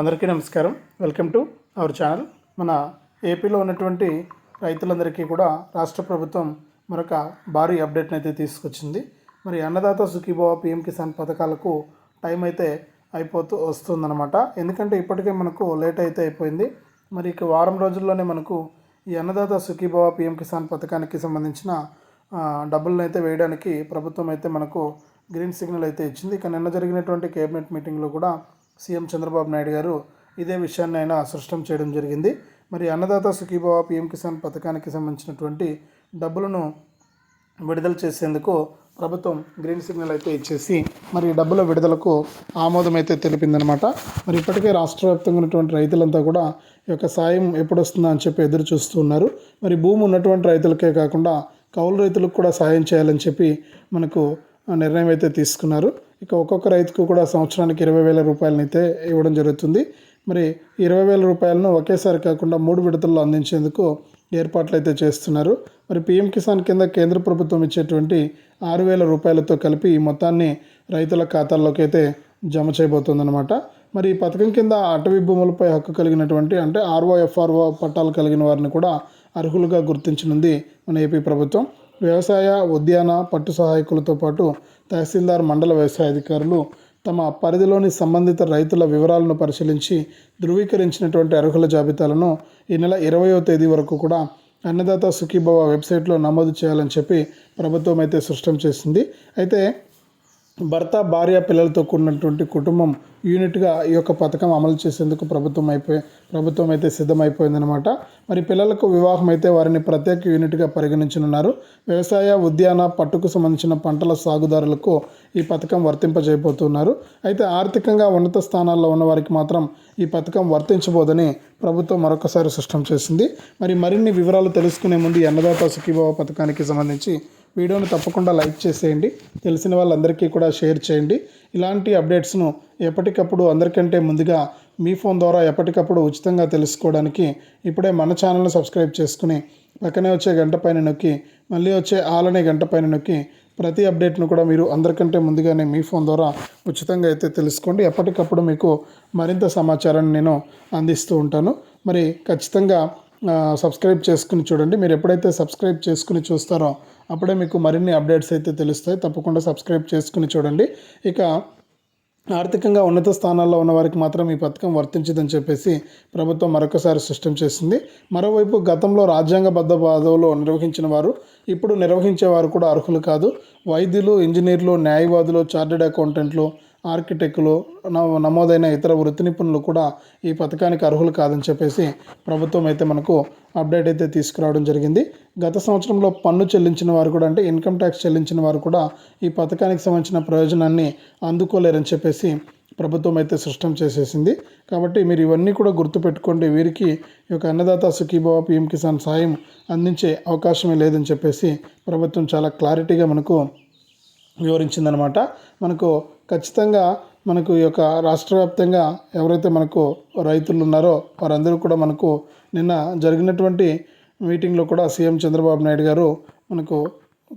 అందరికీ నమస్కారం. Welcome to our channel. మన ఏపీలో ఉన్నటువంటి రైతులందరికీ కూడా రాష్ట్ర ప్రభుత్వం మరొక భారీ అప్డేట్ని అయితే తీసుకొచ్చింది. మరి అన్నదాత సుఖీభావ పిఎం కిసాన్ పథకాలకు టైం అయితే అయిపోతూ వస్తుందన్నమాట. ఎందుకంటే ఇప్పటికే మనకు లేట్ అయితే అయిపోయింది. మరి ఇక వారం రోజుల్లోనే మనకు ఈ అన్నదాత సుఖీభావ పిఎం కిసాన్ పథకానికి సంబంధించిన డబ్బులను అయితే వేయడానికి ప్రభుత్వం అయితే మనకు గ్రీన్ సిగ్నల్ అయితే ఇచ్చింది. ఇక నిన్న జరిగినటువంటి కేబినెట్ మీటింగ్లో కూడా సీఎం చంద్రబాబు నాయుడు గారు ఇదే విషయాన్ని ఆయన స్పష్టం చేయడం జరిగింది. మరి అన్నదాత సుఖీభావ పిఎం కిసాన్ పథకానికి సంబంధించినటువంటి డబ్బులను విడుదల చేసేందుకు ప్రభుత్వం గ్రీన్ సిగ్నల్ అయితే ఇచ్చేసి మరి డబ్బుల విడుదలకు ఆమోదం అయితే తెలిపిందనమాట. మరి ఇప్పటికే రాష్ట్ర వ్యాప్తంగా ఉన్నటువంటి రైతులంతా కూడా ఈ యొక్క సాయం ఎప్పుడు వస్తుందా అని చెప్పి ఎదురు చూస్తూ ఉన్నారు. మరి భూమి ఉన్నటువంటి రైతులకే కాకుండా కౌలు రైతులకు కూడా సాయం చేయాలని చెప్పి మనకు ఆ నిర్ణయం అయితే తీసుకున్నారు. ఇక ఒక్కొక్క రైతుకు కూడా సంవత్సరానికి ఇరవై వేల రూపాయలను అయితే ఇవ్వడం జరుగుతుంది. మరి ఇరవై వేల రూపాయలను ఒకేసారి కాకుండా మూడు విడతల్లో అందించేందుకు ఏర్పాట్లు అయితే చేస్తున్నారు. మరి పీఎం కిసాన్ కింద కేంద్ర ప్రభుత్వం ఇచ్చేటువంటి ఆరు వేల రూపాయలతో కలిపి ఈ మొత్తాన్ని రైతుల ఖాతాల్లోకి అయితే జమ చేయబోతుందన్నమాట. మరి ఈ పథకం కింద అటవీ భూములపై హక్కు కలిగినటువంటి అంటే ఆర్ఓఎఫ్ఆర్ఓ పట్టాలు కలిగిన వారిని కూడా అర్హులుగా గుర్తించనుంది మన ఏపీ ప్రభుత్వం. వ్యవసాయ ఉద్యాన పట్టు సహాయకులతో పాటు తహసీల్దార్ మండల వ్యవసాయ అధికారులు తమ పరిధిలోని సంబంధిత రైతుల వివరాలను పరిశీలించి ధృవీకరించినటువంటి అర్హుల జాబితాలను ఈ నెల ఇరవయో తేదీ వరకు కూడా అన్నదాత సుఖీభవ వెబ్సైట్లో నమోదు చేయాలని చెప్పి ప్రభుత్వం అయితే స్పష్టం చేసింది. అయితే భర్త భార్య పిల్లలతో కూడినటువంటి కుటుంబం యూనిట్గా ఈ యొక్క పథకం అమలు చేసేందుకు ప్రభుత్వం అయిపోయి ప్రభుత్వం అయితే సిద్ధమైపోయిందనమాట మరి పిల్లలకు వివాహం అయితే వారిని ప్రత్యేక యూనిట్గా పరిగణించనున్నారు. వ్యవసాయ ఉద్యాన పట్టుకు సంబంధించిన పంటల సాగుదారులకు ఈ పథకం వర్తింపజేయబోతున్నారు. అయితే ఆర్థికంగా ఉన్నత స్థానాల్లో ఉన్న వారికి మాత్రం ఈ పథకం వర్తించబోదని ప్రభుత్వం మరొకసారి స్పష్టం చేసింది. మరి మరిన్ని వివరాలు తెలుసుకునే ముందు ఈ అన్నదాత సుఖీభావ పథకానికి సంబంధించి వీడియోను తప్పకుండా లైక్ చేసేయండి. తెలిసిన వాళ్ళందరికీ కూడా షేర్ చేయండి. ఇలాంటి అప్డేట్స్ను ఎప్పటికప్పుడు అందరికంటే ముందుగా మీ ఫోన్ ద్వారా ఎప్పటికప్పుడు ఉచితంగా తెలుసుకోవడానికి ఇప్పుడే మన ఛానల్ని సబ్స్క్రైబ్ చేసుకుని పక్కనే వచ్చే గంట పైన నొక్కి మళ్ళీ వచ్చే ఆలనే గంట పైన నొక్కి ప్రతి అప్డేట్ను కూడా మీరు అందరికంటే ముందుగానే మీ ఫోన్ ద్వారా ఉచితంగా అయితే తెలుసుకోండి. ఎప్పటికప్పుడు మీకు మరింత సమాచారాన్ని నేను అందిస్తూ ఉంటాను. మరి ఖచ్చితంగా సబ్స్క్రైబ్ చేసుకుని చూడండి. మీరు ఎప్పుడైతే సబ్స్క్రైబ్ చేసుకుని చూస్తారో అప్పుడే మీకు మరిన్ని అప్డేట్స్ అయితే తెలుస్తాయి. తప్పకుండా సబ్స్క్రైబ్ చేసుకుని చూడండి. ఇక ఆర్థికంగా ఉన్నత స్థానాల్లో ఉన్న వారికి మాత్రం ఈ పథకం వర్తించదని చెప్పేసి ప్రభుత్వం మరొకసారి స్పష్టం చేసింది. మరోవైపు గతంలో రాజ్యాంగబద్ధ పదవులు నిర్వహించిన వారు ఇప్పుడు నిర్వహించేవారు కూడా అర్హులు కాదు. వైద్యులు ఇంజనీర్లు న్యాయవాదులు చార్టెడ్ అకౌంటెంట్లు ఆర్కిటెక్టులు నమోదైన ఇతర వృత్తి నిపుణులు కూడా ఈ పథకానికి అర్హులు కాదని చెప్పేసి ప్రభుత్వం అయితే మనకు అప్డేట్ అయితే తీసుకురావడం జరిగింది. గత సంవత్సరంలో పన్ను చెల్లించిన వారు కూడా అంటే ఇన్కమ్ ట్యాక్స్ చెల్లించిన వారు కూడా ఈ పథకానికి సంబంధించిన ప్రయోజనాన్ని అందుకోలేరని చెప్పేసి ప్రభుత్వం అయితే స్పష్టం చేసేసింది. కాబట్టి మీరు ఇవన్నీ కూడా గుర్తుపెట్టుకోండి. వీరికి ఈ యొక్క అన్నదాత సుఖీభావ పిఎం కిసాన్ సాయం అందించే అవకాశమే లేదని చెప్పేసి ప్రభుత్వం చాలా క్లారిటీగా మనకు వివరించిందనమాట. మనకు ఖచ్చితంగా మనకు ఈ యొక్క రాష్ట్ర వ్యాప్తంగా ఎవరైతే మనకు రైతులు ఉన్నారో వారందరూ కూడా మనకు నిన్న జరిగినటువంటి మీటింగ్లో కూడా సీఎం చంద్రబాబు నాయుడు గారు మనకు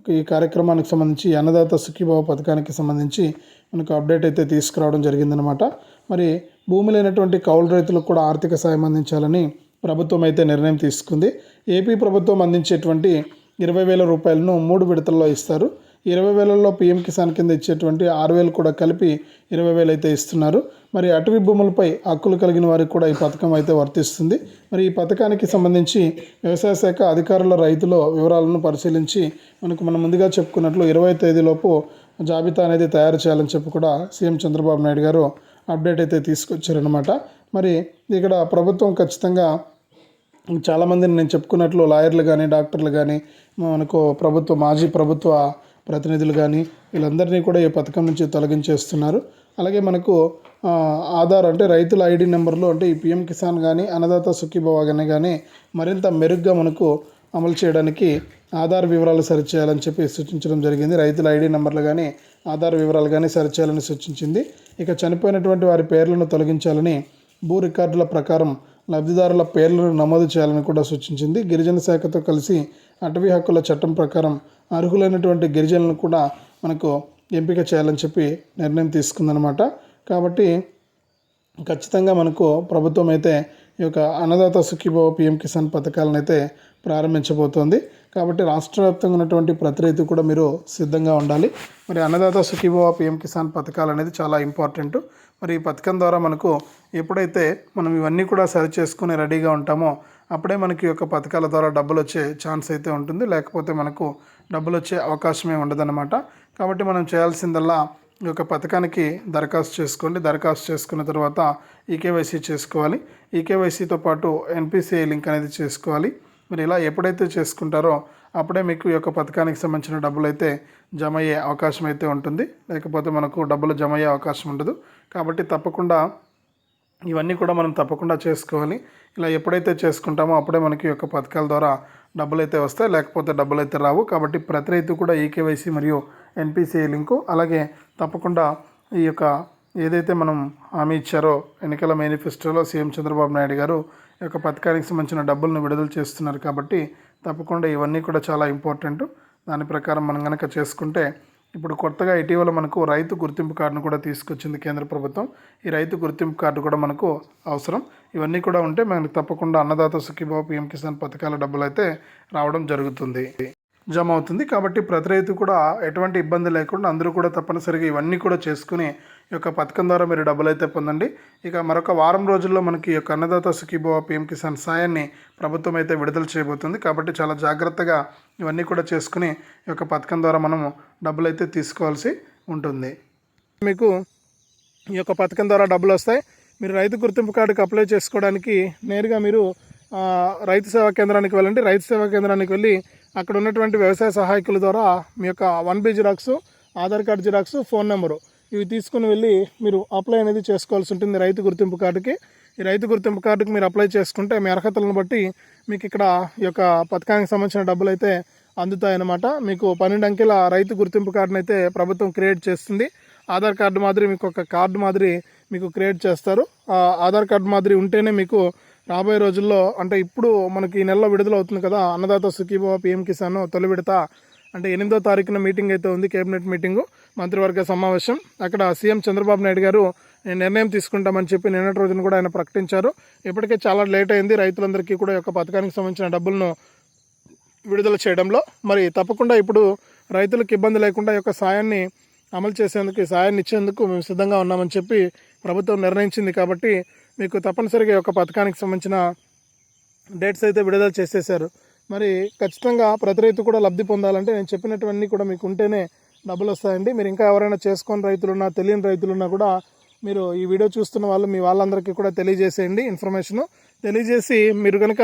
ఈ కార్యక్రమానికి సంబంధించి అన్నదాత సుఖీభావ పథకానికి సంబంధించి మనకు అప్డేట్ అయితే తీసుకురావడం జరిగిందనమాట. మరి భూమి లేనటువంటి కౌలు రైతులకు కూడా ఆర్థిక సాయం అందించాలని ప్రభుత్వం అయితే నిర్ణయం తీసుకుంది. ఏపీ ప్రభుత్వం అందించేటువంటి ఇరవై వేల రూపాయలను మూడు విడతల్లో ఇస్తారు. ఇరవై వేలలో పిఎం కిసాన్ కింద ఇచ్చేటువంటి ఆరు వేలు కూడా కలిపి ఇరవై వేలు అయితే ఇస్తున్నారు. మరి అటవీ భూములపై హక్కులు కలిగిన వారికి కూడా ఈ పథకం అయితే వర్తిస్తుంది. మరి ఈ పథకానికి సంబంధించి వ్యవసాయ శాఖ అధికారుల రైతుల వివరాలను పరిశీలించి మనకు మనం ముందుగా చెప్పుకున్నట్లు ఇరవై తేదీలోపు జాబితా అనేది తయారు చేయాలని చెప్పి కూడా సీఎం చంద్రబాబు నాయుడు గారు అప్డేట్ అయితే తీసుకొచ్చారనమాట మరి ఇక్కడ ప్రభుత్వం ఖచ్చితంగా చాలామందిని నేను చెప్పుకున్నట్లు లాయర్లు కానీ డాక్టర్లు కానీ మనకు ప్రభుత్వ మాజీ ప్రభుత్వ ప్రతినిధులు కానీ వీళ్ళందరినీ కూడా ఈ పథకం నుంచి తొలగించేస్తున్నారు. అలాగే మనకు ఆధార్ అంటే రైతుల ఐడి నెంబర్లు అంటే ఈ పిఎం కిసాన్ కానీ అన్నదాత సుఖీభవ కానీ కానీ మరింత మెరుగ్గా మనకు అమలు చేయడానికి ఆధార్ వివరాలు సరిచేయాలని చెప్పి సూచించడం జరిగింది. రైతుల ఐడి నెంబర్లు కానీ ఆధార్ వివరాలు కానీ సరిచేయాలని సూచించింది. ఇక చనిపోయినటువంటి వారి పేర్లను తొలగించాలని భూ రికార్డుల ప్రకారం లబ్ధిదారుల పేర్లను నమోదు చేయాలని కూడా సూచించింది. గిరిజన శాఖతో కలిసి అటవీ హక్కుల చట్టం ప్రకారం అర్హులైనటువంటి గిరిజనులను కూడా మనకు ఎంపిక చేయాలని చెప్పి నిర్ణయం తీసుకుందనమాట కాబట్టి ఖచ్చితంగా మనకు ప్రభుత్వం అయితే ఈ యొక్క అన్నదాత సుఖీభవ పిఎం కిసాన్ పథకాలను అయితే ప్రారంభించబోతోంది. కాబట్టి రాష్ట్ర వ్యాప్తంగా ఉన్నటువంటి ప్రతి రైతు కూడా మీరు సిద్ధంగా ఉండాలి. మరి అన్నదాత సుఖీభవ పిఎం కిసాన్ పథకాలు అనేది చాలా ఇంపార్టెంట్. మరి ఈ పథకం ద్వారా మనకు ఎప్పుడైతే మనం ఇవన్నీ కూడా సరి చేసుకుని రెడీగా ఉంటామో అప్పుడే మనకి ఈ యొక్క పథకాల ద్వారా డబ్బులు వచ్చే ఛాన్స్ అయితే ఉంటుంది. లేకపోతే మనకు డబ్బులు వచ్చే అవకాశమే ఉండదన్నమాట. కాబట్టి మనం చేయాల్సిందల్లా ఈ యొక్క పథకానికి దరఖాస్తు చేసుకోండి. దరఖాస్తు చేసుకున్న తర్వాత ఈకేవైసీ చేసుకోవాలి. ఈకేవైసీతో పాటు ఎన్పిసిఐ లింక్ అనేది చేసుకోవాలి. మీరు ఇలా ఎప్పుడైతే చేసుకుంటారో అప్పుడే మీకు ఈ యొక్క పథకానికి సంబంధించిన డబ్బులు అయితే జమ అయ్యే అవకాశం అయితే ఉంటుంది. లేకపోతే మనకు డబ్బులు జమ అయ్యే అవకాశం ఉండదు. కాబట్టి తప్పకుండా ఇవన్నీ కూడా మనం తప్పకుండా చేసుకోవాలి. ఇలా ఎప్పుడైతే చేసుకుంటామో అప్పుడే మనకి ఈ యొక్క పథకాల ద్వారా డబ్బులు అయితే వస్తాయి లేకపోతే డబ్బులు అయితే రావు. కాబట్టి ప్రతి రైతు కూడా ఈకేవైసీ మరియు ఎన్పిసిఐ లింకు అలాగే తప్పకుండా ఈ యొక్క ఏదైతే మనం హామీ ఇచ్చారో ఎన్నికల మేనిఫెస్టోలో సీఎం చంద్రబాబు నాయుడు గారు ఈ యొక్క పథకానికి సంబంధించిన డబ్బులను విడుదల చేస్తున్నారు కాబట్టి తప్పకుండా ఇవన్నీ కూడా చాలా ఇంపార్టెంట్. దాని ప్రకారం మనం కనుక చేసుకుంటే ఇప్పుడు కొత్తగా ఇటీవల మనకు రైతు గుర్తింపు కార్డును కూడా తీసుకొచ్చింది కేంద్ర ప్రభుత్వం. ఈ రైతు గుర్తింపు కార్డు కూడా మనకు అవసరం. ఇవన్నీ కూడా ఉంటే మనకు తప్పకుండా అన్నదాత సుఖీభావ పిఎం కిసాన్ పథకాల డబ్బులు అయితే రావడం జరుగుతుంది. జమ అవుతుంది కాబట్టి ప్రతి రైతు కూడా ఎటువంటి ఇబ్బంది లేకుండా అందరూ కూడా తప్పనిసరిగా ఇవన్నీ కూడా చేసుకుని ఈ యొక్క పథకం ద్వారా మీరు డబ్బులు అయితే పొందండి. ఇక మరొక వారం రోజుల్లో మనకి ఈ యొక్క అన్నదాత సుఖీభవ పిఎం కిసాన్ సాయాన్ని ప్రభుత్వం అయితే విడుదల చేయబోతుంది. కాబట్టి చాలా జాగ్రత్తగా ఇవన్నీ కూడా చేసుకుని ఈ యొక్క పథకం ద్వారా మనము డబ్బులు అయితే తీసుకోవాల్సి ఉంటుంది. మీకు ఈ యొక్క పథకం ద్వారా డబ్బులు వస్తాయి. మీరు రైతు గుర్తింపు కార్డుకి అప్లై చేసుకోవడానికి నేరుగా మీరు రైతు సేవా కేంద్రానికి వెళ్ళండి. రైతు సేవా కేంద్రానికి వెళ్ళి అక్కడ ఉన్నటువంటి వ్యవసాయ సహాయకుల ద్వారా మీ యొక్క one B xerox Aadhaar card xerox phone number ఇవి తీసుకుని వెళ్ళి మీరు అప్లై అనేది చేసుకోవాల్సి ఉంటుంది రైతు గుర్తింపు కార్డుకి. ఈ రైతు గుర్తింపు కార్డుకి మీరు అప్లై చేసుకుంటే మీ అర్హతలను బట్టి మీకు ఇక్కడ ఈ యొక్క పథకానికి సంబంధించిన డబ్బులు అయితే అందుతాయన్నమాట. మీకు పన్నెండు అంకెల రైతు గుర్తింపు కార్డును అయితే ప్రభుత్వం క్రియేట్ చేస్తుంది. ఆధార్ కార్డు మాదిరి మీకు ఒక కార్డు మాదిరి మీకు క్రియేట్ చేస్తారు. ఆ ఆధార్ కార్డు మాదిరి ఉంటేనే మీకు రాబోయే రోజుల్లో అంటే ఇప్పుడు మనకి ఈ నెలలో విడుదల అవుతుంది కదా అన్నదాత సుఖీభవ పిఎం కిసాన్ తొలి విడత. అంటే ఎనిమిదో తారీఖున మీటింగ్ అయితే ఉంది కేబినెట్ మీటింగు మంత్రివర్గ సమావేశం. అక్కడ సీఎం చంద్రబాబు నాయుడు గారు నేను నిర్ణయం తీసుకుంటామని చెప్పి నిన్నటి రోజున కూడా ఆయన ప్రకటించారు. ఇప్పటికే చాలా లేట్ అయింది రైతులందరికీ కూడా యొక్క పథకానికి సంబంధించిన డబ్బులను విడుదల చేయడంలో. మరి తప్పకుండా ఇప్పుడు రైతులకు ఇబ్బంది లేకుండా యొక్క సాయాన్ని అమలు చేసేందుకు ఈ సాయాన్ని ఇచ్చేందుకు మేము సిద్ధంగా ఉన్నామని చెప్పి ప్రభుత్వం నిర్ణయించింది కాబట్టి మీకు తప్పనిసరిగా ఒక యొక్క పథకానికి సంబంధించిన డేట్స్ అయితే విడుదల చేసేసారు మరి ఖచ్చితంగా ప్రతి రైతు కూడా లబ్ధి పొందాలంటే నేను చెప్పినటువన్నీ కూడా మీకు ఉంటేనే డబ్బులు వస్తాయండి. మీరు ఇంకా ఎవరైనా చేసుకొని రైతులున్నా తెలియని రైతులున్నా కూడా మీరు ఈ వీడియో చూస్తున్న వాళ్ళు మీ వాళ్ళందరికీ కూడా తెలియజేసేయండి ఇన్ఫర్మేషను. తెలియజేసి మీరు కనుక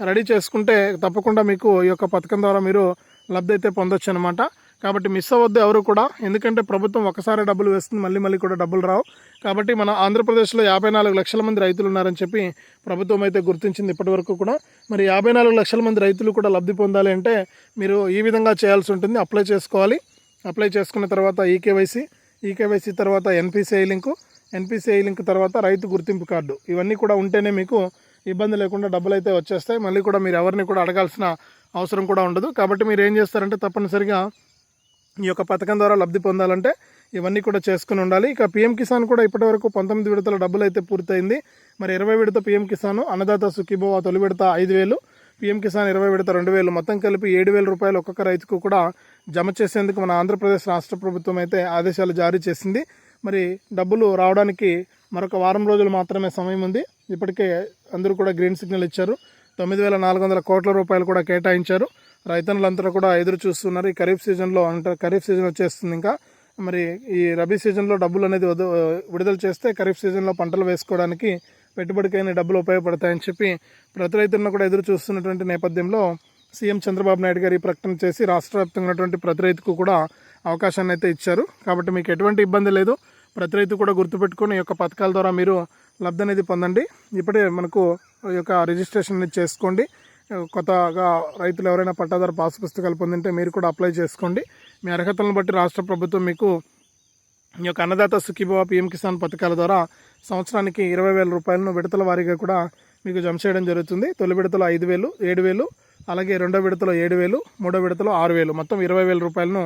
రెడీ చేసుకుంటే తప్పకుండా మీకు ఈ యొక్క పథకం ద్వారా మీరు లబ్ధి అయితే పొందొచ్చు అనమాట కాబట్టి మిస్ అవ్వద్దు ఎవరు కూడా. ఎందుకంటే ప్రభుత్వం ఒకసారి డబ్బులు వేస్తుంది మళ్ళీ మళ్ళీ కూడా డబ్బులు రావు. కాబట్టి మన ఆంధ్రప్రదేశ్లో యాభై నాలుగు లక్షల మంది రైతులు ఉన్నారని చెప్పి ప్రభుత్వం అయితే గుర్తించింది ఇప్పటివరకు కూడా. మరి యాభై నాలుగు లక్షల మంది రైతులు కూడా లబ్ధి పొందాలి అంటే మీరు ఈ విధంగా చేయాల్సి ఉంటుంది. అప్లై చేసుకోవాలి. అప్లై చేసుకున్న తర్వాత ఈకేవైసీ ఈకేవైసీ తర్వాత ఎన్పిసిఐ లింకు ఎన్పిసిఐ లింక్ తర్వాత రైతు గుర్తింపు కార్డు. ఇవన్నీ కూడా ఉంటేనే మీకు ఇబ్బంది లేకుండా డబ్బులు అయితే వచ్చేస్తాయి. మళ్ళీ కూడా మీరు ఎవరిని కూడా అడగాల్సిన అవసరం కూడా ఉండదు. కాబట్టి మీరు ఏం చేస్తారంటే తప్పనిసరిగా ఈ యొక్క పథకం ద్వారా లబ్ధి పొందాలంటే ఇవన్నీ కూడా చేసుకుని ఉండాలి. ఇక పీఎం కిసాన్ కూడా ఇప్పటివరకు పంతొమ్మిది విడతల డబ్బులు అయితే పూర్తయింది. మరి ఇరవై విడత పీఎం కిసాన్ అన్నదాత సుఖీభవ తొలి విడత ఐదు వేలు పీఎం కిసాన్ ఇరవై విడత రెండు వేలు మొత్తం కలిపి ఏడు వేల రూపాయలు ఒక్కొక్క రైతుకు కూడా జమ చేసేందుకు మన ఆంధ్రప్రదేశ్ రాష్ట్ర ప్రభుత్వం అయితే ఆదేశాలు జారీ చేసింది. మరి డబ్బులు రావడానికి మరొక వారం రోజులు మాత్రమే సమయం ఉంది. ఇప్పటికే అందరూ కూడా గ్రీన్ సిగ్నల్ ఇచ్చారు. తొమ్మిది వేల నాలుగు వందల కోట్ల రూపాయలు కూడా కేటాయించారు. రైతన్నులంతా కూడా ఎదురు చూస్తున్నారు. ఈ ఖరీఫ్ సీజన్లో అంటే ఖరీఫ్ సీజన్ వచ్చేస్తుంది ఇంకా. మరి ఈ రబీ సీజన్లో డబ్బులు అనేది వద విడుదల చేస్తే ఖరీఫ్ సీజన్లో పంటలు వేసుకోవడానికి పెట్టుబడికైన డబ్బులు ఉపయోగపడతాయని చెప్పి ప్రతి రైతులను కూడా ఎదురు చూస్తున్నటువంటి నేపథ్యంలో సీఎం చంద్రబాబు నాయుడు గారు ఈ ప్రకటన చేసి రాష్ట్ర వ్యాప్తంగా ఉన్నటువంటి ప్రతి రైతుకు కూడా అవకాశాన్ని అయితే ఇచ్చారు. కాబట్టి మీకు ఎటువంటి ఇబ్బంది లేదు. ప్రతి రైతు కూడా గుర్తుపెట్టుకొని ఈ యొక్క పథకాల ద్వారా మీరు లబ్ధి అనేది పొందండి. ఇప్పుడే మనకు ఈ యొక్క రిజిస్ట్రేషన్ అనేది చేసుకోండి. కొత్తగా రైతులు ఎవరైనా పట్టాదారు పాస్ పుస్తకాలు పొందింటే మీరు కూడా అప్లై చేసుకోండి. మీ అర్హతలను బట్టి రాష్ట్ర ప్రభుత్వం మీకు ఈ యొక్క అన్నదాత సుఖీభవ పిఎం కిసాన్ పథకాల ద్వారా సంవత్సరానికి ఇరవై వేల రూపాయలను విడతల వారీగా కూడా మీకు జమ చేయడం జరుగుతుంది. తొలి విడతలో ఐదు వేలు ఏడు వేలు అలాగే రెండో విడతలో ఏడు వేలు మూడో విడతలో ఆరు వేలు. మొత్తం ఇరవై వేల రూపాయలను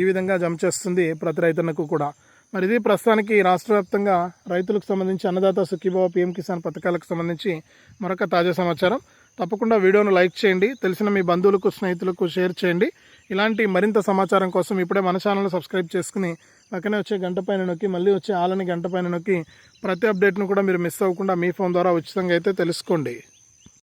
ఈ విధంగా జమ చేస్తుంది ప్రతి రైతన్నకు కూడా. మరి ఇది ప్రస్తుతానికి రాష్ట్ర వ్యాప్తంగా రైతులకు సంబంధించి అన్నదాత సుఖీభావ పిఎం కిసాన్ పథకాలకు సంబంధించి మరొక తాజా సమాచారం. తప్పకుండా వీడియోను లైక్ చేయండి. తెలిసిన మీ బంధువులకు స్నేహితులకు షేర్ చేయండి. ఇలాంటి మరింత సమాచారం కోసం ఇప్పుడే మన ఛానల్ సబ్స్క్రైబ్ చేసుకుని పక్కనే వచ్చే గంట పైన నొక్కి మళ్ళీ వచ్చే ఆలని గంట పైన నొక్కి ప్రతి అప్డేట్ను కూడా మీరు మిస్ అవ్వకుండా మీ ఫోన్ ద్వారా ఉచితంగా అయితే తెలుసుకోండి.